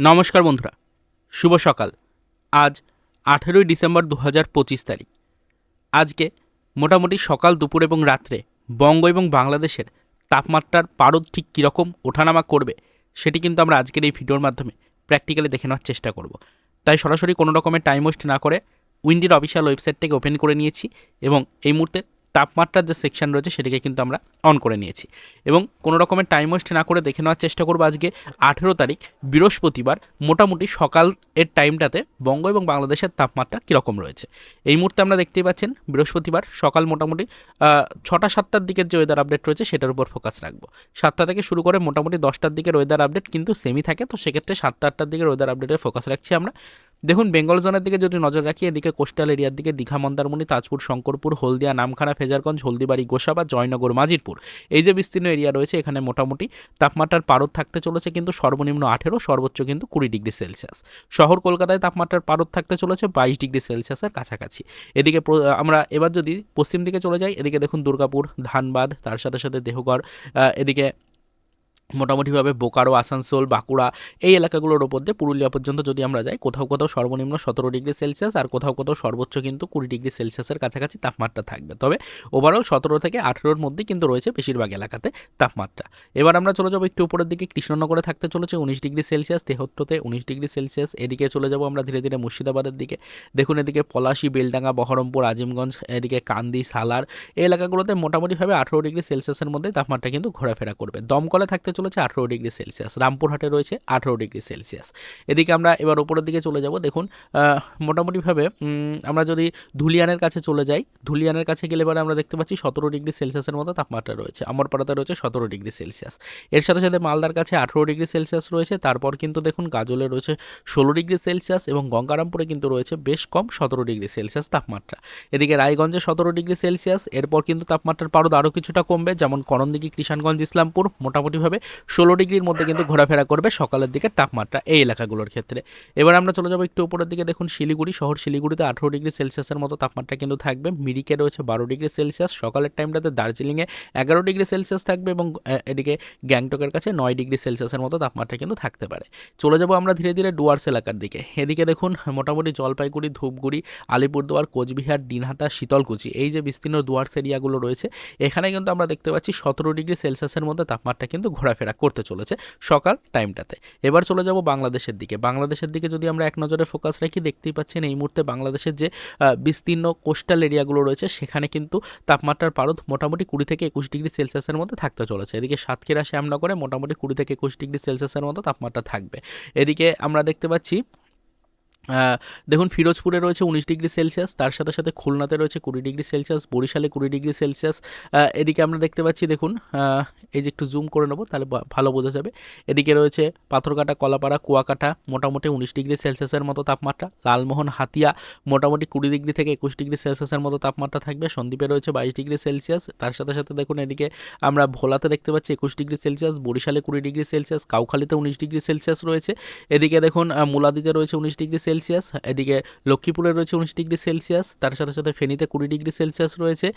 নমস্কার বন্ধুরা, শুভ সকাল। আজ আঠেরোই ডিসেম্বর দু হাজার পঁচিশ তারিখ। আজকে মোটামুটি সকাল, দুপুর এবং রাত্রে বঙ্গ এবং বাংলাদেশের তাপমাত্রার পারদ ঠিক কীরকম ওঠানামা করবে সেটি কিন্তু আমরা আজকের এই ভিডিওর মাধ্যমে প্র্যাকটিক্যালি দেখে নেওয়ার চেষ্টা করব। তাই সরাসরি কোনো রকমের টাইম ওয়েস্ট না করে উইন্ডির অফিসিয়াল ওয়েবসাইট থেকে ওপেন করে নিয়েছি এবং এই মুহূর্তে তাপমাত্রার যে সেকশন রয়েছে সেটিকে কিন্তু আমরা অন করে নিয়েছি। এবং কোনো রকমের টাইম ওয়েস্ট না করে দেখে নেওয়ার চেষ্টা করব আজকে, আঠেরো তারিখ, বৃহস্পতিবার, মোটামুটি সকাল এর টাইমটাতে বঙ্গ এবং বাংলাদেশের তাপমাত্রা কীরকম রয়েছে। এই মুহূর্তে আমরা দেখতেই পাচ্ছেন, বৃহস্পতিবার সকাল মোটামুটি ছটা সাতটার দিকের যে ওয়েদার আপডেট রয়েছে সেটার উপর ফোকাস রাখব। সাতটা থেকে শুরু করে মোটামুটি দশটার দিকের ওয়েদার আপডেট কিন্তু সেমি থাকে, তো সেক্ষেত্রে সাতটা আটটার দিকের ওয়েদার আপডেটে ফোকাস রাখছি আমরা। দেখুন, বেঙ্গল জোনের দিকে যদি নজর রাখি, এদিকে কোস্টাল এরিয়ার দিকে দীঘা, মন্দারমণি, তাজপুর, শঙ্করপুর, হলদিয়া, নামখানা, ফেজারগঞ্জ, হলদিবাড়ি, গোসাবা, জয়নগর মাজিরপুর এই যে বিস্তীর্ণ এরিয়া রয়েছে এখানে মোটামুটি, তাপমাত্রার পারদ থাকতে চলেছে কিন্তু সর্বনিম্ন আঠেরো, সর্বোচ্চ কিন্তু কুড়ি ডিগ্রি সেলসিয়াস। শহর কলকাতায় তাপমাত্রার পারদ থাকতে চলেছে বাইশ ডিগ্রি সেলসিয়াসের কাছাকাছি। এদিকে আমরা এবার যদি পশ্চিম দিকে চলে যাই, এদিকে দেখুন দুর্গাপুর, ধানবাদ, তার সাথে সাথে দেহগড় এদিকে মোটামুটিভাবে বোকারো, আসানসোল, বাঁকুড়া এই এলাকাগুলোর ওপর দিয়ে পুরুলিয়া পর্যন্ত যদি আমরা যাই, কোথাও কোথাও সর্বনিম্ন সতেরো ডিগ্রি সেলসিয়াস আর কোথাও কোথাও সর্বোচ্চ কিন্তু কুড়ি ডিগ্রি সেলসিয়াসের কাছাকাছি তাপমাত্রা থাকবে। তবে ওভারঅল সতেরো থেকে আঠেরোর মধ্যে কিন্তু রয়েছে বেশিরভাগ এলাকাতে তাপমাত্রা। এবার আমরা চলে যাব একটু উপরের দিকে, কৃষ্ণনগরে থাকতে চলেছে উনিশ ডিগ্রি সেলসিয়াস তেহত্তরতে উনিশ ডিগ্রি সেলসিয়াস, এদিকে চলে যাব আমরা ধীরে ধীরে মুর্শিদাবাদের দিকে। দেখুন এদিকে পলাশি, বেলডাঙ্গা, বহরমপুর, আজিমগঞ্জ, এদিকে কান্দি, সালার এই এলাকাগুলোতে মোটামুটিভাবে আঠেরো ডিগ্রি সেলসিয়াসের মধ্যে তাপমাত্রা কিন্তু ঘোরাফেরা করবে। দমকলে থাকতে চলেছে আঠেরো ডিগ্রি সেলসিয়াস, রামপুরহাটে রয়েছে আঠেরো ডিগ্রি সেলসিয়াস। এদিকে আমরা এবার উপরের দিকে চলে যাব। দেখুন মোটামুটিভাবে আমরা যদি ধুলিয়ানের কাছে চলে যাই, ধুলিয়ানের কাছে গেলে এবার আমরা দেখতে পাচ্ছি সতেরো ডিগ্রি সেলসিয়াসের মতো তাপমাত্রা রয়েছে। অমরপাড়াতে রয়েছে সতেরো ডিগ্রি সেলসিয়াস। এর সাথে সাথে মালদার কাছে আঠেরো ডিগ্রি সেলসিয়াস রয়েছে। তারপর কিন্তু দেখুন গাজলে রয়েছে ষোলো ডিগ্রি সেলসিয়াস এবং গঙ্গারামপুরে কিন্তু রয়েছে বেশ কম সতেরো ডিগ্রি সেলসিয়াস তাপমাত্রা। এদিকে রায়গঞ্জে সতেরো ডিগ্রি সেলসিয়াস। এরপর কিন্তু তাপমাত্রার পারদ আরও কিছুটা কমবে, যেমন করণদিঘি কৃষাণগঞ্জ ইসলামপুর। মোটামুটিভাবে ষোলো ডিগ্রির মধ্যে কিন্তু ঘোরাফেরা করবে সকালের দিকে তাপমাত্রা এই এলাকাগুলোর ক্ষেত্রে। এবার আমরা চলে যাব একটু উপরের দিকে, দেখুন শিলিগুড়ি, শহর শিলিগুড়িতে আঠেরো ডিগ্রি সেলসিয়াসের মতো তাপমাত্রা কিন্তু থাকবে। মিরিকে রয়েছে বারো ডিগ্রি সেলসিয়াস, সকালের টাইমটাতে দার্জিলিংয়ে এগারো ডিগ্রি সেলসিয়াস থাকবে এবং এদিকে গ্যাংটকের কাছে নয় ডিগ্রি সেলসিয়াসের মতো তাপমাত্রা কিন্তু থাকতে পারে। চলে যাব আমরা ধীরে ধীরে ডুয়ার্স এলাকার দিকে। এদিকে দেখুন, মোটামুটি জলপাইগুড়ি, ধূপগুড়ি, আলিপুরদুয়ার, কোচবিহার, দিনহাটা, শীতলকুচি, এই যে বিস্তীর্ণ ডুয়ার্স এরিয়াগুলো রয়েছে, এখানে কিন্তু আমরা দেখতে পাচ্ছি সতেরো ডিগ্রি সেলসিয়াসের মধ্যে তাপমাত্রা কিন্তু ঘোরাফেরা করতে চলেছে সকাল টাইমটাতে এবার চলে যাব বাংলাদেশের দিকে। বাংলাদেশের দিকে যদি আমরা এক নজরে ফোকাস রাখি, দেখতেই পাচ্ছেন এই মুহূর্তে বাংলাদেশের যে বিস্তীর্ণ কোস্টাল এরিয়াগুলো রয়েছে, সেখানে কিন্তু তাপমাত্রার পারদ মোটামুটি কুড়ি থেকে একুশ ডিগ্রি সেলসিয়াসের মধ্যে থাকতে চলেছে। এদিকে সাতক্ষীরা, শ্যামনগরে মোটামুটি কুড়ি থেকে একুশ ডিগ্রি সেলসিয়াসের মতো তাপমাত্রা থাকবে। এদিকে আমরা দেখতে পাচ্ছি দেখুন, ফিরোজপুরে রয়েছে উনিশ ডিগ্রি সেলসিয়াস, তার সাথে সাথে খুলনাতে রয়েছে কুড়ি ডিগ্রি সেলসিয়াস, বরিশালে কুড়ি ডিগ্রি সেলসিয়াস। এদিকে আমরা দেখতে পাচ্ছি, দেখুন এই যে একটু জুম করে নেব, তাহলে ভালো বোঝা যাবে। এদিকে রয়েছে পাথরকাটা কলাপাড়া, কুয়াকাটা, মোটামুটি উনিশ ডিগ্রি সেলসিয়াসের মতো তাপমাত্রা। লালমোহন, হাতিয়া, মোটামুটি কুড়ি ডিগ্রি থেকে একুশ ডিগ্রি সেলসিয়াসের মতো তাপমাত্রা থাকবে। সন্দ্বীপে রয়েছে বাইশ ডিগ্রি সেলসিয়াস, তার সাথে সাথে দেখুন, এদিকে আমরা ভোলাতে দেখতে পাচ্ছি একুশ ডিগ্রি সেলসিয়াস, বরিশালে কুড়ি ডিগ্রি সেলসিয়াস, কাউখালীতে উনিশ ডিগ্রি সেলসিয়াস রয়েছে। এদিকে দেখুন মুলাদিতে রয়েছে উনিশ ডিগ্রি সেলসিয়াস এদিকে লক্ষ্মীপুরে রয়েছে উনিশ ডিগ্রি সেলসিয়াস তার সাথে সাথে ফেনীতে কুড়ি ডিগ্রি সেলসিয়াস রয়েছে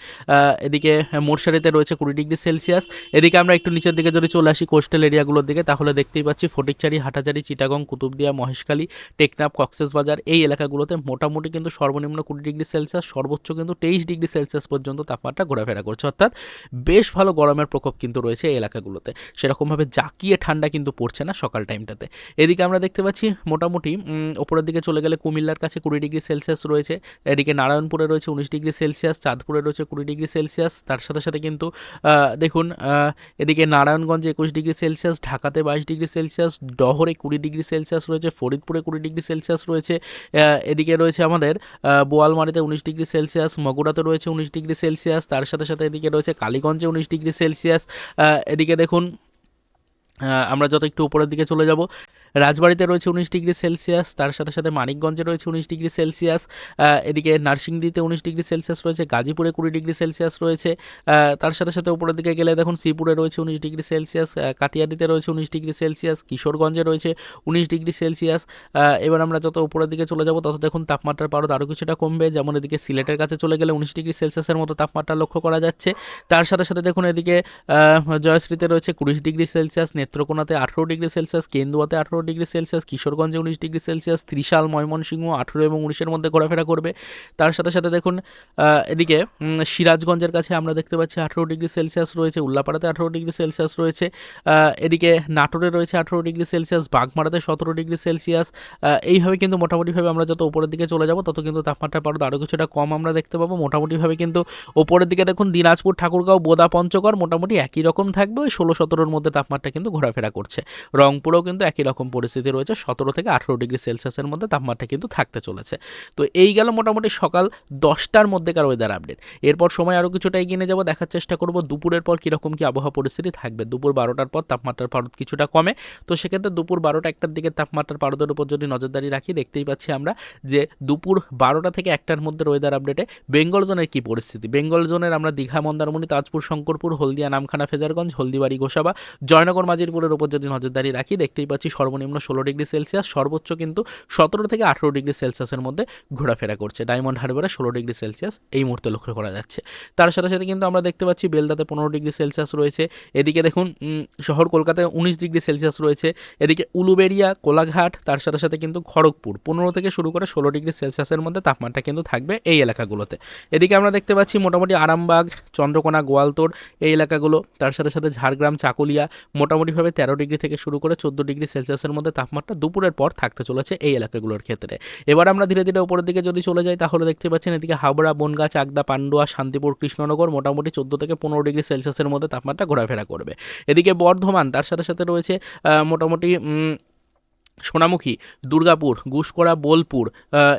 এদিকে মোরসারিতে রয়েছে কুড়ি ডিগ্রি সেলসিয়াস এদিকে আমরা একটু নিচের দিকে যদি চলে আসি কোস্টাল এরিয়াগুলোর দিকে, তাহলে দেখতেই পাচ্ছি ফটিকচারি হাটাচারি চিটাগং, কুতুবদিয়া, মহেশখালী, টেকনাফ কক্সেসবাজার এই এলাকাগুলোতে মোটামুটি কিন্তু সর্বনিম্ন কুড়ি ডিগ্রি সেলসিয়াস সর্বোচ্চ কিন্তু তেইশ ডিগ্রি সেলসিয়াস পর্যন্ত তাপমাত্রা ঘোরাফেরা করছে। অর্থাৎ বেশ ভালো গরমের প্রকোপ কিন্তু রয়েছে এই এলাকাগুলোতে। সেরকমভাবে জাকিয়ে ঠান্ডা কিন্তু পড়ছে না সকাল টাইমটাতে এদিকে আমরা দেখতে পাচ্ছি মোটামুটি ওপরের দিকে চলে গেলে কুমিল্লার কাছে কুড়ি ডিগ্রি সেলসিয়াস রয়েছে। এদিকে নারায়ণপুরে রয়েছে উনিশ ডিগ্রি সেলসিয়াস, চাঁদপুরে রয়েছে কুড়ি ডিগ্রি সেলসিয়াস। তার সাথে সাথে কিন্তু দেখুন এদিকে নারায়ণগঞ্জে একুশ ডিগ্রি সেলসিয়াস, ঢাকাতে বাইশ ডিগ্রি সেলসিয়াস, ডহরে কুড়ি ডিগ্রি সেলসিয়াস রয়েছে, ফরিদপুরে কুড়ি ডিগ্রি সেলসিয়াস রয়েছে। এদিকে রয়েছে আমাদের বোয়ালমারিতে উনিশ ডিগ্রি সেলসিয়াস, মগুরাতে রয়েছে উনিশ ডিগ্রি সেলসিয়াস, তার সাথে সাথে এদিকে রয়েছে কালীগঞ্জে উনিশ ডিগ্রি সেলসিয়াস। এদিকে দেখুন আমরা যত একটু উপরের দিকে চলে যাব। রাজবাড়িতে রয়েছে উনিশ ডিগ্রি সেলসিয়াস, তার সাথে সাথে মানিকগঞ্জে রয়েছে উনিশ ডিগ্রি সেলসিয়াস এদিকে নার্সিংদিতে উনিশ ডিগ্রি সেলসিয়াস রয়েছে, গাজীপুরে কুড়ি ডিগ্রি সেলসিয়াস রয়েছে তার সাথে সাথে উপরের দিকে গেলে দেখুন শ্রীপুরে রয়েছে উনিশ ডিগ্রি সেলসিয়াস কাতিয়াদিতে রয়েছে উনিশ ডিগ্রি সেলসিয়াস, কিশোরগঞ্জে রয়েছে উনিশ ডিগ্রি সেলসিয়াস এবার আমরা যত উপরের দিকে চলে যাব তত দেখুন তাপমাত্রার পারদ আরও কিছুটা কমবে, যেমন এদিকে সিলেটের কাছে চলে গেলে উনিশ ডিগ্রি সেলসিয়াসের মতো তাপমাত্রা লক্ষ্য করা যাচ্ছে, তার সাথে সাথে দেখুন এদিকে জয়শ্রীতে রয়েছে কুড়ি ডিগ্রি সেলসিয়াস, নেত্রকোনাতে আঠেরো ডিগ্রি সেলসিয়াস, কেন্দুয়াতে আঠেরো ডিগ্রি সেলসিয়াস, কিশোরগঞ্জে উনিশ ডিগ্রি সেলসিয়াস, ত্রিশাল, ময়মনসিংহ আঠেরো এবং উনিশের মধ্যে ঘোরাফেরা করবে। তার সাথে সাথে দেখুন এদিকে সিরাজগঞ্জের কাছে আমরা দেখতে পাচ্ছি আঠেরো ডিগ্রি সেলসিয়াস রয়েছে, উল্লাপাড়াতে আঠেরো ডিগ্রি সেলসিয়াস রয়েছে এদিকে নাটোরে রয়েছে আঠেরো ডিগ্রি সেলসিয়াস, বাগমারাতে সতেরো ডিগ্রি সেলসিয়াস এইভাবে কিন্তু মোটামুটিভাবে আমরা যত উপরের দিকে চলে যাব, তত কিন্তু তাপমাত্রা পারদ আরও কিছুটা কম আমরা দেখতে পাবো। মোটামুটিভাবে কিন্তু ওপরের দিকে দেখুন, দিনাজপুর, ঠাকুরগাঁও, বোদা, পঞ্চগড় মোটামুটি একই রকম থাকবে, ওই ষোলো সতেরোর মধ্যে তাপমাত্রা কিন্তু ঘোরাফেরা করছে। রংপুরেও কিন্তু একই রকম পরিস্থিতি রয়েছে, সতেরো থেকে আঠেরো ডিগ্রি সেলসিয়াসের মধ্যে তাপমাত্রা কিন্তু থাকতে চলেছে। তো এই গেল মোটামুটি সকাল দশটার মধ্যেকার ওয়েদার আপডেট এরপর সময় আরও কিছুটা এগিয়ে নিয়ে যাব, দেখার চেষ্টা করব দুপুরের পর কীরকম কী আবহাওয়া পরিস্থিতি থাকবে। দুপুর বারোটার পর তাপমাত্রার পারদ কিছুটা কমে। তো সেক্ষেত্রে দুপুর বারোটা একটার দিকে তাপমাত্রার পারদের উপর যদি নজরদারি রাখি, দেখতেই পাচ্ছি আমরা যে দুপুর বারোটা থেকে একটার মধ্যে ওয়েদার আপডেটে বেঙ্গল জোনের কী পরিস্থিতি? বেঙ্গল জোনের আমরা দীঘা, মন্দারমণি, তাজপুর, শঙ্করপুর, হলদিয়া, নামখানা, ফেজারগঞ্জ, হলদিবাড়ি, গোসাবা, জয়নগর, মাজিরপুরের উপর যদি নজরদারি রাখি, দেখতেই পাচ্ছি সর্বনিম্ন ষোলো ডিগ্রি সেলসিয়াস, সর্বোচ্চ কিন্তু সতেরো থেকে আঠেরো ডিগ্রি সেলসিয়াসের মধ্যে ঘোরাফেরা করছে। ডায়মন্ড হারবারে ষোলো ডিগ্রি সেলসিয়াস এই মুহূর্তে লক্ষ্য করা যাচ্ছে। তার সাথে সাথে কিন্তু আমরা দেখতে পাচ্ছি বেলদাতে পনেরো ডিগ্রি সেলসিয়াস রয়েছে। এদিকে দেখুন শহর কলকাতায় উনিশ ডিগ্রি সেলসিয়াস রয়েছে। এদিকে উলুবেড়িয়া, কোলাঘাট, তার সাথে সাথে কিন্তু খড়গপুর পনেরো থেকে শুরু করে ষোলো ডিগ্রি সেলসিয়াসের মধ্যে তাপমাত্রা কিন্তু থাকবে এই এলাকাগুলোতে। এদিকে আমরা দেখতে পাচ্ছি মোটামুটি আরামবাগ, চন্দ্রকোনা গোয়ালতোড় এই এলাকাগুলো। তার সাথে সাথে ঝাড়গ্রাম, চাকুলিয়া মোটামুটিভাবে তেরো ডিগ্রি থেকে শুরু করে চোদ্দ ডিগ্রি সেলসিয়াসের মধ্যে তাপমাত্রা দুপুরের পর থাকতে চলেছে এই এলাকাগুলোর ক্ষেত্রে। এবার আমরা ধীরে ধীরে উপরের দিকে যদি চলে যাই, তাহলে দেখতে পাচ্ছেন এদিকে হাবড়া বনগাছ চাকদা, পান্ডুয়া, শান্তিপুর, কৃষ্ণনগর মোটামুটি চোদ্দ থেকে পনেরো ডিগ্রি সেলসিয়াসের মধ্যে তাপমাত্রা ঘোরাফেরা করবে। এদিকে বর্ধমান, তার সাথে সাথে রয়েছে মোটামুটি সোনামুখী, দুর্গাপুর, গুসকরা, বোলপুর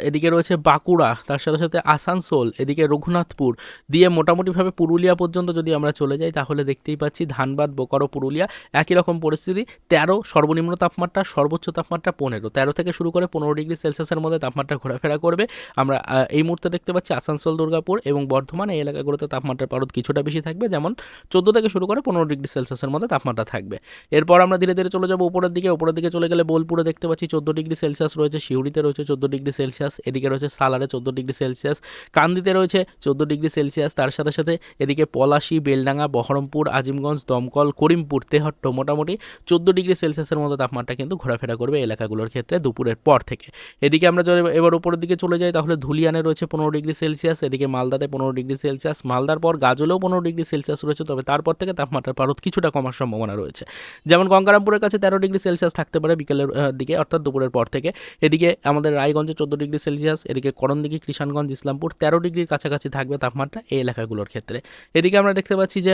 এদিকে রয়েছে বাঁকুড়া, তার সাথে সাথে আসানসোল, এদিকে রঘুনাথপুর, দিয়ে মোটামুটিভাবে পুরুলিয়া পর্যন্ত যদি আমরা চলে যাই, তাহলে দেখতেই পাচ্ছি ধানবাদ, বোকারো, পুরুলিয়া, একই রকম পরিস্থিতি। তেরো সর্বনিম্ন তাপমাত্রা, সর্বোচ্চ তাপমাত্রা পনেরো। তেরো থেকে শুরু করে পনেরো ডিগ্রি সেলসিয়াসের মধ্যে তাপমাত্রা ঘোরাফেরা করবে। আমরা এই মুহূর্তে দেখতে পাচ্ছি আসানসোল, দুর্গাপুর এবং বর্ধমান এই এলাকাগুলোতে তাপমাত্রার পারদ কিছুটা বেশি থাকবে। যেমন চোদ্দ থেকে শুরু করে পনেরো ডিগ্রি সেলসিয়াসের মধ্যে তাপমাত্রা থাকবে। এরপর আমরা ধীরে ধীরে চলে যাব উপরের দিকে। উপরের দিকে চলে গেলে বোলপুরে দেখতে পাচ্ছি চোদ্দ ডিগ্রি সেলসিয়াস রয়েছে, শিউরিতে রয়েছে চোদ্দ ডিগ্রি সেলসিয়াস, এদিকে রয়েছে সালারে চোদ্দ ডিগ্রি সেলসিয়াস, কান্দিতে রয়েছে চোদ্দ ডিগ্রি সেলসিয়াস, তার সাথে সাথে এদিকে পলাশি, বেলডাঙ্গা, বহরমপুর, আজিমগঞ্জ, দমকল, করিমপুর, তেহট্ট মোটামুটি চোদ্দ ডিগ্রি সেলসিয়াসের মতো তাপমাত্রা কিন্তু ঘোরাফেরা করবে এলাকাগুলোর ক্ষেত্রে দুপুরের পর থেকে। এদিকে আমরা এবার উপরের দিকে চলে যাই, তাহলে ধুলিয়ানে রয়েছে পনেরো ডিগ্রি সেলসিয়াস, এদিকে মালদাতে পনেরো ডিগ্রি সেলসিয়াস, মালদার পর গাজলেও পনেরো ডিগ্রি সেলসিয়াস রয়েছে, তবে তারপর থেকে তাপমাত্রার পারদ কিছুটা কমার সম্ভাবনা রয়েছে। যেমন গঙ্গারামপুরের কাছে তেরো ডিগ্রি সেলসিয়াস থাকতে পারে, বিকেলের আহ, দিকে অর্থাৎ দুপুরের পর থেকে। এদিকে আমাদের রায়গঞ্জে চোদ্দ ডিগ্রি সেলসিয়াস এদিকে করণদিঘি কৃষাণগঞ্জ ইসলামপুর তেরো ডিগ্রির কাছাকাছি থাকবে তাপমাত্রা এই এলাকাগুলোর ক্ষেত্রে। এদিকে আমরা দেখতে পাচ্ছি যে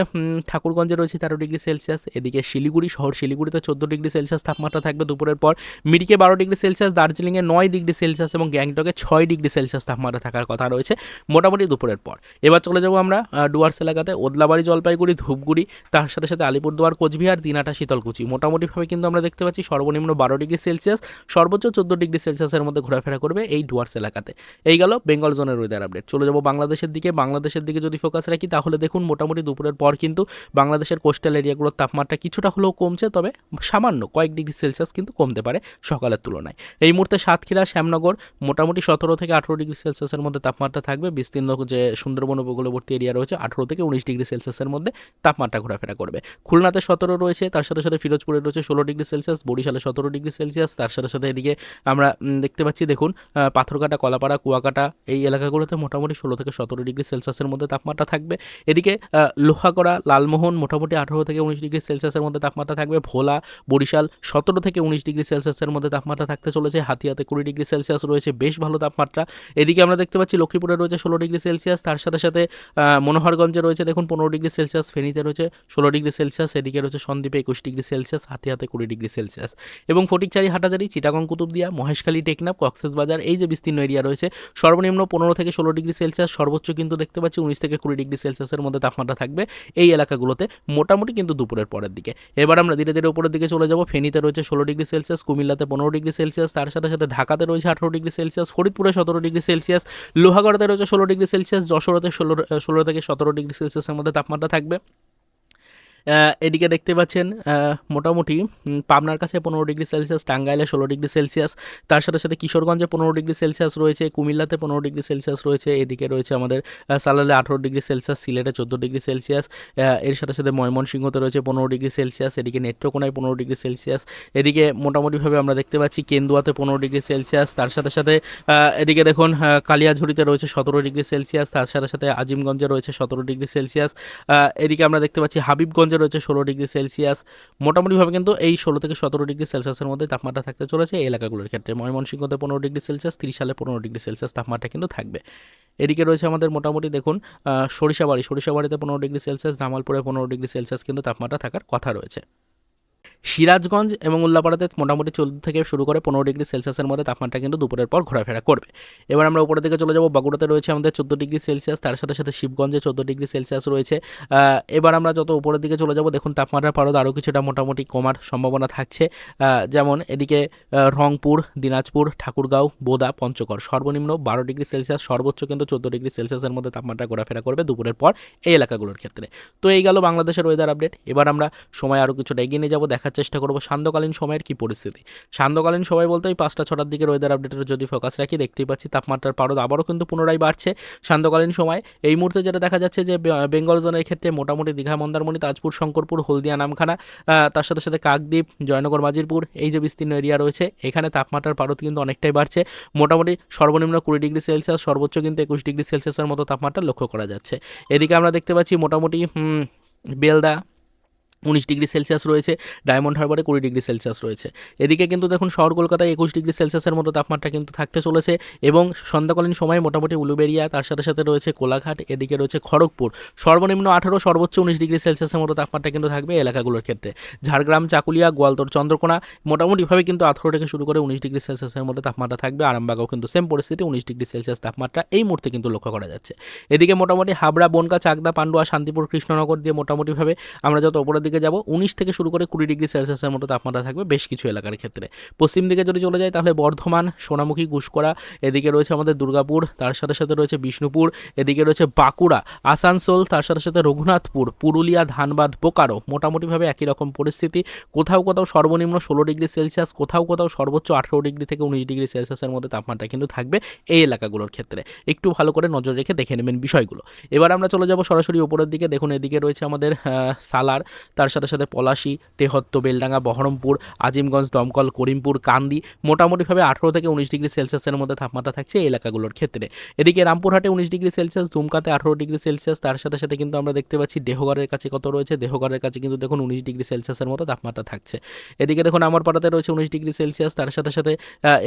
ঠাকুরগঞ্জে রয়েছে তেরো ডিগ্রি সেলসিয়াস এদিকে শিলিগুড়ি শহর শিলিগুড়িতে চোদ্দ ডিগ্রি সেলসিয়াস তাপমাত্রা থাকবে দুপুরের পর। মিরিকে বারো ডিগ্রি সেলসিয়াস দার্জিলিংয়ে নয় ডিগ্রি সেলসিয়াস এবং গ্যাংটকে ছয় ডিগ্রি সেলসিয়াস তাপমাত্রা থাকার কথা রয়েছে মোটামুটি দুপুরের পর। এবার চলে যাব আমরা ডুয়ার্স এলাকাতে ওদলাবাড়ি জলপাইগুড়ি ধূপগুড়ি তার সাথে সাথে আলিপুরদুয়ার কোচবিহার দিনাটা শীতলকুচি। মোটামুটিভাবে কিন্তু আমরা দেখতে পাচ্ছি সর্বনিম্ন বারো ডিগ্রি সেলসিয়াস সর্বোচ্চ চোদ্দ ডিগ্রি সেলসিয়াসের মধ্যে ঘোরাফেরা করবে এই ডুয়ার্স এলাকাতে। এই গেল বেঙ্গল জোনের ওয়েদার আপডেট চলে যাব বাংলাদেশের দিকে। বাংলাদেশের দিকে যদি ফোকাস রাখি, তাহলে দেখুন মোটামুটি দুপুরের পর কিন্তু বাংলাদেশের কোস্টাল এরিয়াগুলোর তাপমাত্রা কিছুটা হলেও কমছে, তবে সামান্য কয়েক ডিগ্রি সেলসিয়াস কিন্তু কমতে পারে সকালের তুলনায়। এই মুহূর্তে সাতক্ষীরা, শ্যামনগর মোটামুটি সতেরো থেকে আঠেরো ডিগ্রি সেলসিয়াসের মধ্যে তাপমাত্রা থাকবে। বিস্তীর্ণ যে সুন্দরবন উপকূলবর্তী এরিয়া রয়েছে, আঠেরো থেকে উনিশ ডিগ্রি সেলসিয়াসের মধ্যে তাপমাত্রা ঘোরাফেরা করবে। খুলনাতে সতেরো রয়েছে, তার সাথে সাথে ফিরোজপুরে রয়েছে ষোলো ডিগ্রি সেলসিয়াস, বরিশালে সতেরো ডিগ্রি সেলসিয়াস তার সাথে সাথে এদিকে আমরা দেখতে পাচ্ছি দেখুন পাথরকাটা কলাপাড়া কুয়াকাটা এই এলাকাগুলোতে মোটামুটি ষোলো থেকে সতেরো ডিগ্রি সেলসিয়াসের মধ্যে তাপমাত্রা থাকবে। এদিকে আহ, লোহাগড়া লালমোহন মোটামুটি আঠেরো থেকে উনিশ ডিগ্রি সেলসিয়াসের মধ্যে তাপমাত্রা থাকবে। ভোলা বরিশাল সতেরো থেকে উনিশ ডিগ্রি সেলসিয়াসের মধ্যে তাপমাত্রা থাকতে চলেছে। হাতিয়াতে কুড়ি ডিগ্রি সেলসিয়াস রয়েছে বেশ ভালো তাপমাত্রা। এদিকে আমরা দেখতে পাচ্ছি লক্ষ্মীপুরে রয়েছে ষোলো ডিগ্রি সেলসিয়াস তার সাথে সাথে মনোহরগঞ্জে রয়েছে দেখুন পনেরো ডিগ্রি সেলসিয়াস ফেনীতে রয়েছে ষোলো ডিগ্রি সেলসিয়াস এদিকে রয়েছে সন্দ্বীপে একুশ ডিগ্রি সেলসিয়াস হাতিয়াতে কুড়ি ডিগ্রি সেলসিয়াস। এবং ফটিকচারি হাটাজারি, চিটাগং, কুতুবদিয়া, মহেশখালী, টেকনাফ কক্সেস বাজার এই যে বিস্তীর্ণ এরিয়া রয়েছে, সর্বনিম্ন পনেরো থেকে ষোলো ডিগ্রি সেলসিয়াস, সর্বোচ্চ কিন্তু দেখতে পাচ্ছি উনিশ থেকে কুড়ি ডিগ্রি সেলসিয়াসের মধ্যে তাপমাত্রা থাকবে এই এলাকাগুলোতে, মোটামুটি কিন্তু দুপুরের পরের দিকে। এবার আমরা ধীরে ধীরে উপরের দিকে চলে যাব, ফেনীতে রয়েছে ষোলো ডিগ্রি সেলসিয়াস, কুমিল্লাতে পনেরো ডিগ্রি সেলসিয়াস, তার সাথে সাথে ঢাকাতে রয়েছে আঠারো ডিগ্রি সেলসিয়াস, ফরিদপুরে সতেরো ডিগ্রি সেলসিয়াস, লোহাগড়াতে রয়েছে ষোলো ডিগ্রি সেলসিয়াস, যশোরতে ষোলো ষোলো থেকে সতেরো ডিগ্রি সেলসিয়াসের মধ্যে তাপমাত্রা থাকবে। এদিকে দেখতে পাচ্ছেন মোটামুটি পাবনার কাছে পনেরো ডিগ্রি সেলসিয়াস, টাঙ্গাইলে ষোলো ডিগ্রি সেলসিয়াস, তার সাথে সাথে কিশোরগঞ্জে পনেরো ডিগ্রি সেলসিয়াস রয়েছে, কুমিল্লাতে পনেরো ডিগ্রি সেলসিয়াস রয়েছে, এদিকে রয়েছে আমাদের সালালে আঠেরো ডিগ্রি সেলসিয়াস, সিলেটে চোদ্দ ডিগ্রি সেলসিয়াস এর সাথে সাথে ময়মনসিংহতে রয়েছে পনেরো ডিগ্রি সেলসিয়াস, এদিকে নেত্রকোনায় পনেরো ডিগ্রি সেলসিয়াস, এদিকে মোটামুটিভাবে আমরা দেখতে পাচ্ছি কেন্দুয়াতে পনেরো ডিগ্রি সেলসিয়াস, তার সাথে সাথে এদিকে দেখুন কালিয়াঝুড়িতে রয়েছে সতেরো ডিগ্রি সেলসিয়াস, তার সাথে সাথে আজিমগঞ্জে রয়েছে সতেরো ডিগ্রি সেলসিয়াস এদিকে আমরা দেখতে পাচ্ছি হাবিবগঞ্জে রয়েছে ষোলো ডিগ্রি সেলসিয়াস। মোটামুটিভাবে কিন্তু এই ষোলো থেকে সতেরো ডিগ্রি সেলসিয়াসের মধ্যে তাপমাত্রা থাকতে চলেছে এই এলাকাগুলোর ক্ষেত্রে। ময়মনসিংহতে পনেরো ডিগ্রি সেলসিয়াস সালে পনেরো ডিগ্রি সেলসিয়াস তাপমাত্রা কিন্তু থাকবে। এদিকে রয়েছে আমাদের মোটামুটি দেখুন সরিষাবাড়ি। সরিষাবাড়িতে পনেরো ডিগ্রি সেলসিয়াস, ধামালপুরে পনেরো ডিগ্রি সেলসিয়াস কিন্তু তাপমাত্রা থাকার কথা রয়েছে। সিরাজগঞ্জ এবং উল্লাপাড়াতে মোটামুটি চোদ্দ থেকে শুরু করে পনেরো ডিগ্রি সেলসিয়াসের মধ্যে তাপমাত্রা কিন্তু দুপুরের পর ঘোরাফেরা করবে। এবার আমরা উপরের দিকে চলে যাব। বাঁকুড়াতে রয়েছে আমাদের চোদ্দ ডিগ্রি সেলসিয়াস, তার সাথে সাথে শিবগঞ্জে চোদ্দ ডিগ্রি সেলসিয়াস রয়েছে। এবার আমরা যত উপরের দিকে চলে যাব, দেখুন তাপমাত্রার পারদ আরও কিছুটা মোটামুটি কমার সম্ভাবনা থাকছে। যেমন এদিকে রংপুর, দিনাজপুর, ঠাকুরগাঁও, বোদা, পঞ্চগড় সর্বনিম্ন বারো ডিগ্রি সেলসিয়াস, সর্বোচ্চ কিন্তু চোদ্দ ডিগ্রি সেলসিয়াসের মধ্যে তাপমাত্রা ঘোরাফেরা করবে দুপুরের পর এই এলাকাগুলোর ক্ষেত্রে। তো এই গেল বাংলাদেশের ওয়েদার আপডেট এবার আমরা সময় আরও কিছুটা এগিয়ে নিয়ে যাব। দেখার চেষ্টা করব সান্ধ্যকালীন সময়ের কি পরিস্থিতি। সান্ধ্যকালীন সময় বলতে ওই পাঁচটা, ছটার দিকে ওয়েদার আপডেটের যদি ফোকাস রাখি, দেখতেই পাচ্ছি তাপমাত্রার পারদ আবারও কিন্তু পুনরায় বাড়ছে। সান্ধ্যকালীন সময় এই মুহূর্তে যেটা দেখা যাচ্ছে যে বেঙ্গল জোনের ক্ষেত্রে মোটামুটি দীঘা, মন্দারমণি, তাজপুর, শঙ্করপুর, হলদিয়া, নামখানা তার সাথে সাথে কাকদ্বীপ, জয়নগর, মাজিরপুর, এই যে বিস্তীর্ণ এরিয়া রয়েছে, এখানে তাপমাত্রার পারদ কিন্তু অনেকটাই বাড়ছে। মোটামুটি সর্বনিম্ন কুড়ি ডিগ্রি সেলসিয়াস, সর্বোচ্চ কিন্তু একুশ ডিগ্রি সেলসিয়াসের মতো তাপমাত্রা লক্ষ্য করা যাচ্ছে। এদিকে আমরা দেখতে পাচ্ছি মোটামুটি বেলদা উনিশ ডিগ্রি সেলসিয়াস রয়েছে, ডায়মন্ড হারবারে কুড়ি ডিগ্রি সেলসিয়াস রয়েছে। এদিকে কিন্তু দেখুন, শহর কলকাতায় একুশ ডিগ্রি সেলসিয়াসের মতো তাপমাত্রা কিন্তু থাকতে চলেছে এবং সন্ধ্যাকালীন সময়ে মোটামুটি উলুবেড়িয়া, তার সাথে সাথে রয়েছে কোলাঘাট, এদিকে রয়েছে খড়গপুর। সর্বনিম্ন আঠারো, সর্বোচ্চ উনিশ ডিগ্রি সেলসিয়াসের মতো তাপমাত্রা কিন্তু থাকবে এলাকাগুলোর ক্ষেত্রে। ঝাড়গ্রাম, চাকুলিয়া, গোয়ালতর, চন্দ্রকোনা মোটামুটিভাবে কিন্তু আঠারো থেকে শুরু করে উনিশ ডিগ্রি সেলসিয়াসের মধ্যে তাপমাত্রা থাকবে। আরামবাগও কিন্তু সেম পরিস্থিতি, উনিশ ডিগ্রি সেলসিয়াস তাপমাত্রা এই মুহূর্তে কিন্তু লক্ষ্য করা যাচ্ছে। এদিকে মোটামুটি হাবড়া বনকা চাকদা, পান্ডুয়া, শান্তিপুর, কৃষ্ণনগর দিয়ে মোটামুটিভাবে আমরা যত উপরের দিকে যাব, উনিশ থেকে শুরু করে কুড়ি ডিগ্রি সেলসিয়াসের মতো তাপমাত্রা থাকবে বেশ কিছু এলাকার ক্ষেত্রে। পশ্চিম দিকে যদি চলে যায় তাহলে বর্ধমান, সোনামুখী গুসকরা এদিকে রয়েছে আমাদের দুর্গাপুর, তার সাথে সাথে রয়েছে বিষ্ণুপুর, এদিকে রয়েছে বাঁকুড়া, আসানসোল, তার সাথে সাথে রঘুনাথপুর, পুরুলিয়া, ধানবাদ, বোকারো। মোটামুটিভাবে একই রকম পরিস্থিতি। কোথাও কোথাও সর্বনিম্ন ষোলো ডিগ্রি সেলসিয়াস, কোথাও কোথাও সর্বোচ্চ আঠেরো ডিগ্রি থেকে উনিশ ডিগ্রি সেলসিয়াসের মধ্যে তাপমাত্রা কিন্তু থাকবে এই এলাকাগুলোর ক্ষেত্রে। একটু ভালো করে নজর রেখে দেখে নেবেন বিষয়গুলো। এবার আমরা চলে যাব সরাসরি উপরের দিকে। দেখুন, এদিকে রয়েছে আমাদের সালার। তার সাথে সাথে পলাশি তেহত্ত বেলডাঙ্গা, বহরমপুর, আজিমগঞ্জ, দমকল, করিমপুর, কান্দি মোটামুটিভাবে আঠেরো থেকে উনিশ ডিগ্রি সেলসিয়াসের মধ্যে তাপমাত্রা থাকছে এই এলাকাগুলোর ক্ষেত্রে। এদিকে রামপুরহাটে উনিশ ডিগ্রি সেলসিয়াস, দুমকাতে আঠেরো ডিগ্রি সেলসিয়াস, তার সাথে সাথে কিন্তু আমরা দেখতে পাচ্ছি দেহগড়ের কাছে কত রয়েছে? দেহগড়ের কাছে কিন্তু দেখুন উনিশ ডিগ্রি সেলসিয়াসের মতো তাপমাত্রা থাকছে। এদিকে দেখুন আমার পাড়াতে রয়েছে উনিশ ডিগ্রি সেলসিয়াস, তার সাথে সাথে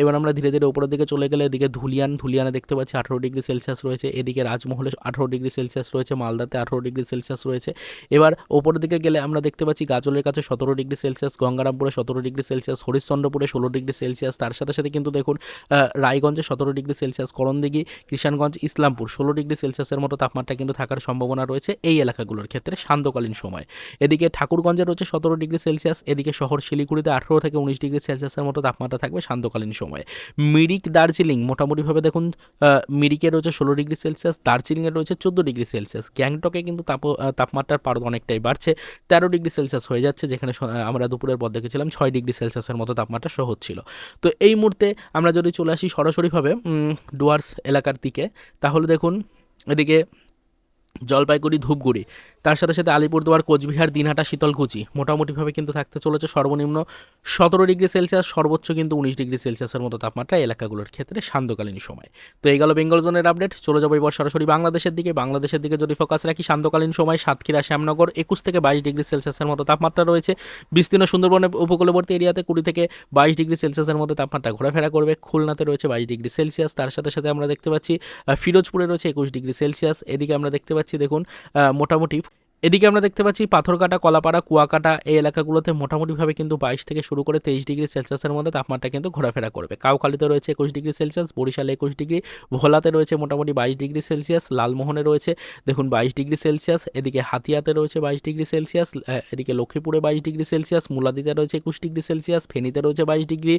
এবার আমরা ধীরে ধীরে উপরের দিকে চলে গেলে এদিকে ধুলিয়ান, ধুলিয়ানে দেখতে পাচ্ছি আঠেরো ডিগ্রি সেলসিয়াস রয়েছে। এদিকে রাজমহলে আঠেরো ডিগ্রি সেলসিয়াস রয়েছে, মালদাতে আঠেরো ডিগ্রি সেলসিয়াস রয়েছে। এবার ওপরের দিকে গেলে আমরা দেখতে পাচ্ছি গাজলের কাছে সতেরো ডিগ্রি সেলসিয়াস, গঙ্গারামপুরে সতেরো ডিগ্রি সেলসিয়াস, হরিশ্চন্দ্রপুরে ষোলো ডিগ্রি সেলসিয়াস, তার সাথে সাথে কিন্তু দেখুন রায়গঞ্জে সতেরো ডিগ্রি সেলসিয়াস করণদিঘি কিষানগঞ্জ, ইসলামপুর ষোলো ডিগ্রি সেলসিয়াসের মতো তাপমাত্রা কিন্তু থাকার সম্ভাবনা রয়েছে এই এলাকাগুলোর ক্ষেত্রে সান্ধ্যকালীন সময়। এদিকে ঠাকুরগঞ্জে রয়েছে সতেরো ডিগ্রি সেলসিয়াস, এদিকে শহর শিলিগুড়িতে আঠেরো থেকে উনিশ ডিগ্রি সেলসিয়াসের মতো তাপমাত্রা থাকবে সান্ধ্যকালীন সময়ে। মিরিক, দার্জিলিং মোটামুটিভাবে দেখুন মিরিকে রয়েছে ষোলো ডিগ্রি সেলসিয়াস, দার্জিলিংয়ে রয়েছে চোদ্দ ডিগ্রি সেলসিয়াস। গ্যাংটকে কিন্তু তাপ তাপমাত্রার পারদ অনেকটাই বাড়ছে। তেরো ডিগ্রি সেলসিয়াস হয়ে যাচ্ছে, যেখানে আমরা দুপুরের পর দেখেছিলাম ছয় ডিগ্রি সেলসিয়াসের মতো তাপমাত্রা সহজ ছিল। তো এই মুহূর্তে আমরা যদি চলে আসি সরাসরিভাবে ডুয়ার্স এলাকার দিকে, তাহলে দেখুন এদিকে জলপাইগুড়ি, ধূপগুড়ি তার সাথে সাথে আলিপুরদুয়ার, কোচবিহার, দিনহাটা, শীতলকুচি। মোটামুটিভাবে কিন্তু থাকতে চলেছে সর্বনিম্ন সতেরো ডিগ্রি সেলসিয়াস, সর্বোচ্চ কিন্তু উনিশ ডিগ্রি সেলসিয়াসের মতো তাপমাত্রা এলাকাগুলোর ক্ষেত্রে সান্ধ্যকালীন সময়। তো এই গেল বেঙ্গল জোনের আপডেট চলে যাব এবার সরাসরি বাংলাদেশের দিকে। বাংলাদেশের দিকে যদি ফোকাস রাখি, সান্ধ্যকালীন সময় সাতক্ষীরা, শ্যামনগর, একুশ থেকে বাইশ ডিগ্রি সেলসিয়াসের মতো তাপমাত্রা রয়েছে। বিস্তীর্ণ সুন্দরবনের উপকূলবর্তী এরিয়াতে কুড়ি থেকে বাইশ ডিগ্রি সেলসিয়াসের মধ্যে তাপমাত্রা ঘোরাফেরা করবে। খুলনাতে রয়েছে বাইশ ডিগ্রি সেলসিয়াস। তার সাথে সাথে আমরা দেখতে পাচ্ছি ফিরোজপুরে রয়েছে একুশ ডিগ্রি সেলসিয়াস। এদিকে আমরা দেখতে পাচ্ছি, দেখুন মোটামুটি এদিকে আমরা দেখতে পাচ্ছি পাথরকাটা, কলাপাড়া, কুয়াকাটা এই এলাকাগুলোতে মোটামুটিভাবে কিন্তু বাইশ থেকে শুরু করে তেইশ ডিগ্রি সেলসিয়াসের মধ্যে তাপমাত্রা কিন্তু ঘোরাফেরা করবে। কাউখালীতে রয়েছে একুশ ডিগ্রি সেলসিয়াস, বরিশালে একুশ ডিগ্রি, ভোলাতে রয়েছে মোটামুটি বাইশ ডিগ্রি সেলসিয়াস, লালমোহনে রয়েছে দেখুন বাইশ ডিগ্রি সেলসিয়াস, এদিকে হাতিয়াতে রয়েছে বাইশ ডিগ্রি সেলসিয়াস এদিকে লক্ষ্মীপুরে বাইশ ডিগ্রি সেলসিয়াস, মুলাদিতে রয়েছে একুশ ডিগ্রি সেলসিয়াস, ফেনীতে রয়েছে বাইশ ডিগ্রি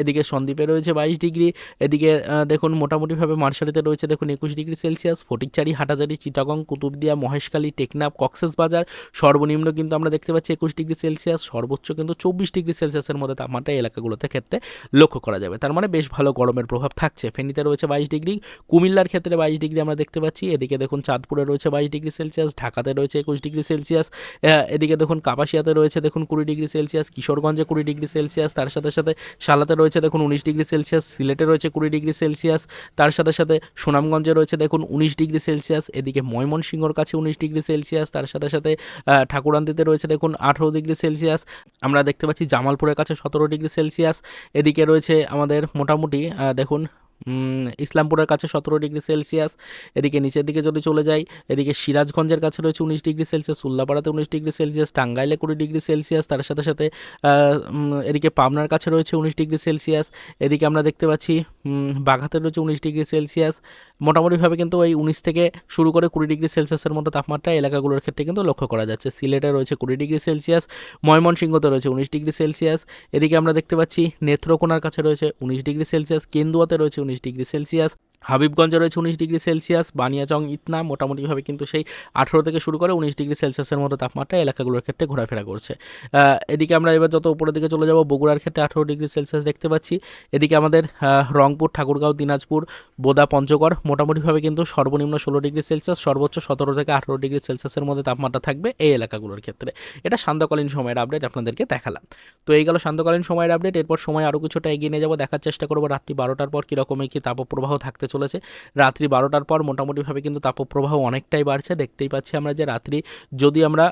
এদিকে সন্দ্বীপে রয়েছে বাইশ ডিগ্রি, এদিকে দেখুন মোটামুটিভাবে মার্শালিতে রয়েছে দেখুন একুশ ডিগ্রি সেলসিয়াস, ফটিকচারি, হাটাজারি, চিটাগং, কুতুবদিয়া, মহেশখালী, টেকনাফ কক্স কক্সেস বাজার, সর্বনিম্ন কিন্তু আমরা দেখতে পাচ্ছি একুশ ডিগ্রি সেলসিয়াস, সর্বোচ্চ কিন্তু চব্বিশ ডিগ্রি সেলসিয়াসের মধ্যে তাপমাত্রা এলাকাগুলোতে ক্ষেত্রে লক্ষ্য করা যাবে। তার মানে বেশ ভালো গরমের প্রভাব থাকছে। ফেনীতে রয়েছে বাইশ ডিগ্রি, কুমিল্লার ক্ষেত্রে বাইশ ডিগ্রি আমরা দেখতে পাচ্ছি। এদিকে দেখুন চাঁদপুরে রয়েছে বাইশ ডিগ্রি সেলসিয়াস, ঢাকাতে রয়েছে একুশ ডিগ্রি সেলসিয়াস এদিকে দেখুন কাপাসিয়াতে রয়েছে দেখুন কুড়ি ডিগ্রি সেলসিয়াস, কিশোরগঞ্জে কুড়ি ডিগ্রি সেলসিয়াস, তার সাথে সাথে সালাতে রয়েছে দেখুন উনিশ ডিগ্রি সেলসিয়াস, সিলেটে রয়েছে কুড়ি ডিগ্রি সেলসিয়াস, তার সাথে সাথে সুনামগঞ্জে রয়েছে দেখুন উনিশ ডিগ্রি সেলসিয়াস, এদিকে ময়মনসিংহর কাছে উনিশ ডিগ্রি সেলসিয়াস, তার সাথে সাথে আহ, ঠাকুরান্তিতে রয়েছে দেখুন আঠেরো ডিগ্রি সেলসিয়াস। আমরা দেখতে পাচ্ছি জামালপুরের কাছে সতেরো ডিগ্রি সেলসিয়াস। এদিকে রয়েছে আমাদের মোটামুটি দেখুন ইসলামপুরের কাছে সতেরো ডিগ্রি সেলসিয়াস। এদিকে নিচের দিকে যদি চলে যাই এদিকে সিরাজগঞ্জের কাছে রয়েছে উনিশ ডিগ্রি সেলসিয়াস উল্লাপাড়াতে উনিশ ডিগ্রি সেলসিয়াস টাঙ্গাইলে কুড়ি ডিগ্রি সেলসিয়াস তার সাথে সাথে এদিকে পাবনার কাছে রয়েছে উনিশ ডিগ্রি সেলসিয়াস। এদিকে আমরা দেখতে পাচ্ছি বাঘাতে রয়েছে উনিশ ডিগ্রি সেলসিয়াস। মোটামুটিভাবে কিন্তু এই উনিশ থেকে শুরু করে কুড়ি ডিগ্রি সেলসিয়াসের মতো তাপমাত্রা এলাকাগুলোর ক্ষেত্রে কিন্তু লক্ষ্য করা যাচ্ছে। সিলেটে রয়েছে কুড়ি ডিগ্রি সেলসিয়াস, ময়মনসিংহতে রয়েছে উনিশ ডিগ্রি সেলসিয়াস, এদিকে আমরা দেখতে পাচ্ছি নেত্রকোনার কাছে রয়েছে উনিশ ডিগ্রি সেলসিয়াস, কেন্দুয়াতে রয়েছে উনিশ ডিগ্রি সেলসিয়াস। হাবিবগঞ্জে রয়েছে উনিশ ডিগ্রি সেলসিয়াস, বানিয়াচং, ইতনা মোটামুটিভাবে কিন্তু সেই আঠেরো থেকে শুরু করে উনিশ ডিগ্রি সেলসিয়াসের মতো তাপমাত্রা এলাকাগুলোর ক্ষেত্রে ঘোরাফেরা করছে। এদিকে আমরা এবার যত উপরের দিকে চলে যাব, বগুড়ার ক্ষেত্রে আঠেরো ডিগ্রি সেলসিয়াস দেখতে পাচ্ছি। এদিকে আমাদের রংপুর, ঠাকুরগাঁও, দিনাজপুর, বোদা, পঞ্চগড় মোটামুটিভাবে কিন্তু সর্বনিম্ন ষোলো ডিগ্রি সেলসিয়াস, সর্বোচ্চ সতেরো থেকে আঠেরো ডিগ্রি সেলসিয়াসের মধ্যে তাপমাত্রা থাকবে এই এলাকাগুলোর ক্ষেত্রে। এটা সান্ধ্যকালীন সময়ের আপডেট আপনাদেরকে দেখালাম। তো এই গেল সান্ধ্যকালীন সময়ের আপডেট এরপর সময় আরও কিছুটা এগিয়ে নিয়ে যাব, দেখার চেষ্টা করব রাত্রি বারোটার পর কীরকমই কি তাপপ্রবাহ থাকতে চলেছে। রাত্রি বারোটার পর মোটামুটিভাবে কিন্তু তাপপ্রবাহ অনেকটাই বাড়ছে। দেখতেই পাচ্ছি আমরা যে রাত্রি যদি আমরা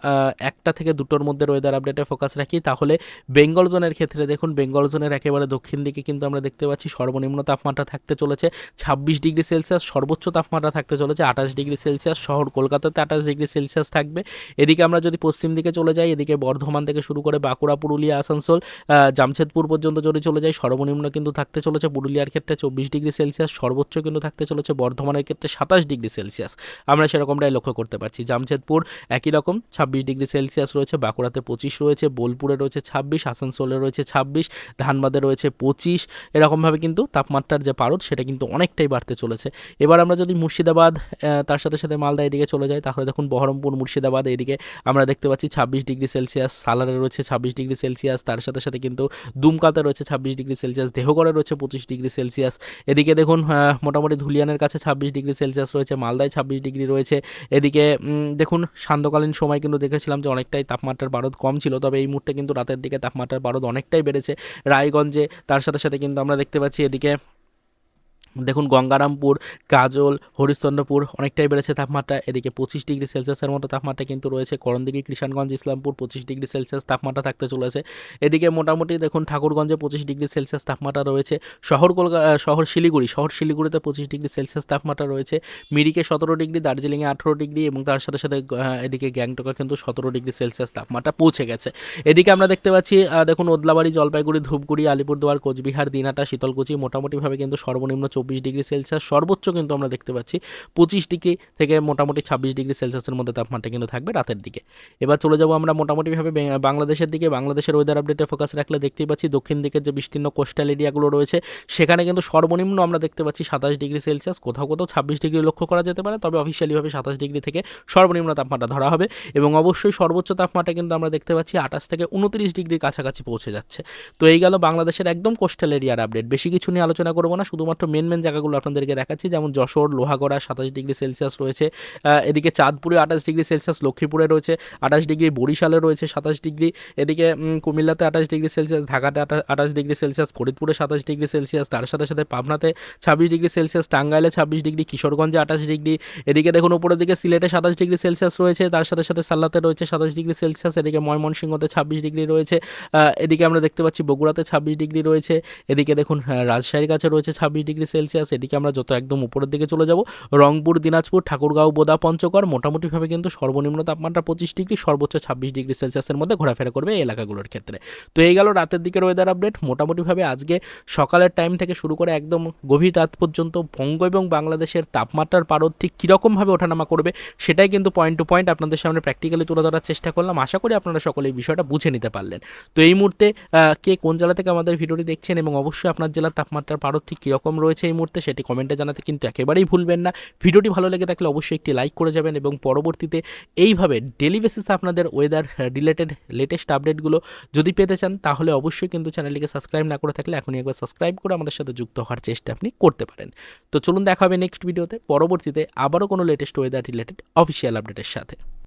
একটা থেকে দুটোর মধ্যে ওয়েদার আপডেটে ফোকাস রাখি, তাহলে বেঙ্গল জোনের ক্ষেত্রে দেখুন, বেঙ্গল জোনের একেবারে দক্ষিণ দিকে কিন্তু আমরা দেখতে পাচ্ছি সর্বনিম্ন তাপমাত্রা থাকতে চলেছে ছাব্বিশ ডিগ্রি সেলসিয়াস, সর্বোচ্চ তাপমাত্রা থাকতে চলেছে আঠাশ ডিগ্রি সেলসিয়াস, শহর কলকাতাতে আঠাশ ডিগ্রি সেলসিয়াস থাকবে। এদিকে আমরা যদি পশ্চিম দিকে চলে যাই, এদিকে বর্ধমান থেকে শুরু করে বাঁকুড়া, পুরুলিয়া, আসানসোল জামশেদপুর পর্যন্ত যদি চলে যাই, সর্বনিম্ন কিন্তু থাকতে চলেছে পুরুলিয়ার ক্ষেত্রে চব্বিশ ডিগ্রি সেলসিয়াস, সর্বোচ্চ কিন্তু থাকতে চলেছে বর্ধমানের ক্ষেত্রে সাতাশ ডিগ্রি সেলসিয়াস। আমরা সেরকমটাই লক্ষ্য করতে পারছি। জামশেদপুর একই রকম ছাব্বিশ ডিগ্রি সেলসিয়াস রয়েছে বাঁকুড়াতে পঁচিশ রয়েছে বোলপুরে রয়েছে ছাব্বিশ আসানসোলে রয়েছে ছাব্বিশ ধানবাদে রয়েছে পঁচিশ। এরকমভাবে কিন্তু তাপমাত্রার যে পারদ সেটা কিন্তু অনেকটাই বাড়তে চলেছে। এবার আমরা যদি মুর্শিদাবাদ তার সাথে সাথে মালদা এদিকে চলে যাই তাহলে দেখুন বহরমপুর মুর্শিদাবাদ এদিকে আমরা দেখতে পাচ্ছি ছাব্বিশ ডিগ্রি সেলসিয়াস সালারে রয়েছে ছাব্বিশ ডিগ্রি সেলসিয়াস তার সাথে সাথে কিন্তু দুমকাতে রয়েছে ছাব্বিশ ডিগ্রি সেলসিয়াস দেহগড়ে রয়েছে পঁচিশ ডিগ্রি সেলসিয়াস। এদিকে দেখুন আহ, মোটামুটি ধুলিয়ানের কাছে ছাব্বিশ ডিগ্রি সেলসিয়াস রয়েছে, মালদায় ছাব্বিশ ডিগ্রি রয়েছে। এদিকে দেখুন, সান্ধ্যকালীন সময় কিন্তু দেখেছিলাম যে অনেকটাই তাপমাত্রার বারদ কম ছিল, তবে এই মুহূর্তে কিন্তু রাতের দিকে তাপমাত্রার বারদ অনেকটাই বেড়েছে। রায়গঞ্জে, তার সাথে সাথে কিন্তু আমরা দেখতে পাচ্ছি এদিকে দেখুন, গঙ্গারামপুর, কাজল, হরিশ্চন্দ্রপুর অনেকটাই বেড়েছে তাপমাত্রা। এদিকে পঁচিশ ডিগ্রি সেলসিয়াসের মতো তাপমাত্রা কিন্তু রয়েছে। করণদিঘি কৃষাণগঞ্জ ইসলামপুর পঁচিশ ডিগ্রি সেলসিয়াস তাপমাত্রা থাকতে চলেছে। এদিকে মোটামুটি দেখুন, ঠাকুরগঞ্জে পঁচিশ ডিগ্রি সেলসিয়াস তাপমাত্রা রয়েছে। শহর কলকাতা শহর শিলিগুড়ি, শহর শিলিগুড়িতে পঁচিশ ডিগ্রি সেলসিয়াস তাপমাত্রা রয়েছে। মিরিকে সতেরো ডিগ্রি, দার্জিলিংয়ে আঠেরো ডিগ্রি এবং তার সাথে সাথে এদিকে গ্যাংটকে কিন্তু সতেরো ডিগ্রি সেলসিয়াস তাপমাত্রা পৌঁছে গেছে। এদিকে আমরা দেখতে পাচ্ছি দেখুন, ওদলাবাড়ি, জলপাইগুড়ি, ধূপগুড়ি, আলিপুরদুয়ার, কোচবিহার, দিনাটা, শীতলকুচি মোটামুটিভাবে কিন্তু সর্বনিম্ন চব্বিশ ডিগ্রি সেলসিয়াস, সর্বোচ্চ কিন্তু আমরা দেখতে পাচ্ছি পঁচিশ ডিগ্রি থেকে মোটামুটি ছাব্বিশ ডিগ্রি সেলসিয়াসের মধ্যে তাপমাত্রা কিন্তু থাকবে রাতের দিকে। এবার চলে যাব আমরা মোটামুটিভাবে বাংলাদেশের দিকে। বাংলাদেশের ওয়েদার আপডেটে ফোকাস রাখলে দেখতেই পাচ্ছি দক্ষিণ দিকের যে বিস্তীর্ণ কোস্টাল এরিয়াগুলো রয়েছে, সেখানে কিন্তু সর্বনিম্ন আমরা দেখতে পাচ্ছি সাতাশ ডিগ্রি সেলসিয়াস। কোথাও কোথাও ছাব্বিশ ডিগ্রি লক্ষ্য করা যেতে পারে, তবে অফিসিয়ালিভাবে সাতাশ ডিগ্রি থেকে সর্বনিম্ন তাপমাত্রা ধরা হবে এবং অবশ্যই সর্বোচ্চ তাপমাত্রা কিন্তু আমরা দেখতে পাচ্ছি আঠাশ থেকে উনত্রিশ ডিগ্রির কাছাকাছি পৌঁছে যাচ্ছে। তো এই গেল বাংলাদেশের একদম কোস্টাল এরিয়ার আপডেট বেশি কিছু নিয়ে আলোচনা করব না, শুধুমাত্র মেন মেন জায়গাগুলো আপনাদেরকে দেখাচ্ছি। যেমন যশোর, লোহাগড়া, সাতাশ ডিগ্রি সেলসিয়াস রয়েছে। এদিকে চাঁদপুরে আঠাশ ডিগ্রি সেলসিয়াস, লক্ষ্মীপুরে রয়েছে আঠাশ ডিগ্রি, বরিশালে রয়েছে সাতাশ ডিগ্রি। এদিকে কুমিল্লাতে আঠাশ ডিগ্রি সেলসিয়াস, ঢাকাতে আঠাশ ডিগ্রি সেলসিয়াস, ফরিদপুরে সাতাশ ডিগ্রি সেলসিয়াস, তার সাথে সাথে পাবনাতে ছাব্বিশ ডিগ্রি সেলসিয়াস, টাঙ্গাইলে ছাব্বিশ ডিগ্রি, কিশোরগঞ্জে আঠাশ ডিগ্রি। এদিকে দেখুন, উপরের দিকে সিলেটে সাতাশ ডিগ্রি সেলসিয়াস রয়েছে, তার সাথে সাথে সাল্লাতে রয়েছে সাতাশ ডিগ্রি সেলসিয়াস, এদিকে ময়মনসিংহতে ছাব্বিশ ডিগ্রি রয়েছে। এদিকে আমরা দেখতে পাচ্ছি বগুড়াতে ছাব্বিশ ডিগ্রি রয়েছে। এদিকে দেখুন রাজশাহীর কাছে রয়েছে ছাব্বিশ ডিগ্রি সেলসিয়াস। এদিকে আমরা যত একদম উপরের দিকে চলে যাব, রংপুর, দিনাজপুর, ঠাকুরগাঁও, বোদা, পঞ্চগড় মোটামুটিভাবে কিন্তু সর্বনিম্ন তাপমাত্রা পঁচিশ ডিগ্রি, সর্বোচ্চ ছাব্বিশ ডিগ্রি সেলসিয়াসের মধ্যে ঘোরাফেরা করবে এই এলাকাগুলোর ক্ষেত্রে। তো এই গেল রাতের দিকের ওয়েদার আপডেট মোটামুটিভাবে আজকে সকালের টাইম থেকে শুরু করে একদম গভীর রাত পর্যন্ত বঙ্গ এবং বাংলাদেশের তাপমাত্রার পারদ ঠিক কীরকমভাবে ওঠানামা করবে, সেটাই কিন্তু পয়েন্ট টু পয়েন্ট আপনাদের সামনে প্র্যাকটিক্যালি তুলে ধরার চেষ্টা করলাম। আশা করি আপনারা সকলে এই বিষয়টা বুঝে নিতে পারলেন। তো এই মুহূর্তে কে কোন জেলা থেকে আমাদের ভিডিওটি দেখছেন এবং অবশ্যই আপনার জেলার তাপমাত্রার পারদ ঠিক কীরকম রয়েছে এই মুহূর্তে সেটি কমেন্টে জানাতে কিন্তু একেবারেই ভুলবেন না। ভিডিওটি ভালো লেগে থাকলে অবশ্যই একটি লাইক করে যাবেন এবং পরবর্তীতে এইভাবে ডেলি বেসিসে আপনাদের ওয়েদার রিলেটেড লেটেস্ট আপডেটগুলো যদি পেতে চান, তাহলে অবশ্যই কিন্তু চ্যানেলটিকে সাবস্ক্রাইব না করে থাকলে এখনই একবার সাবস্ক্রাইব করে আমাদের সাথে যুক্ত হওয়ার চেষ্টা আপনি করতে পারেন। তো চলুন দেখা হবে নেক্সট ভিডিওতে পরবর্তীতে আবারও কোনো লেটেস্ট ওয়েদার রিলেটেড অফিসিয়াল আপডেটের সাথে।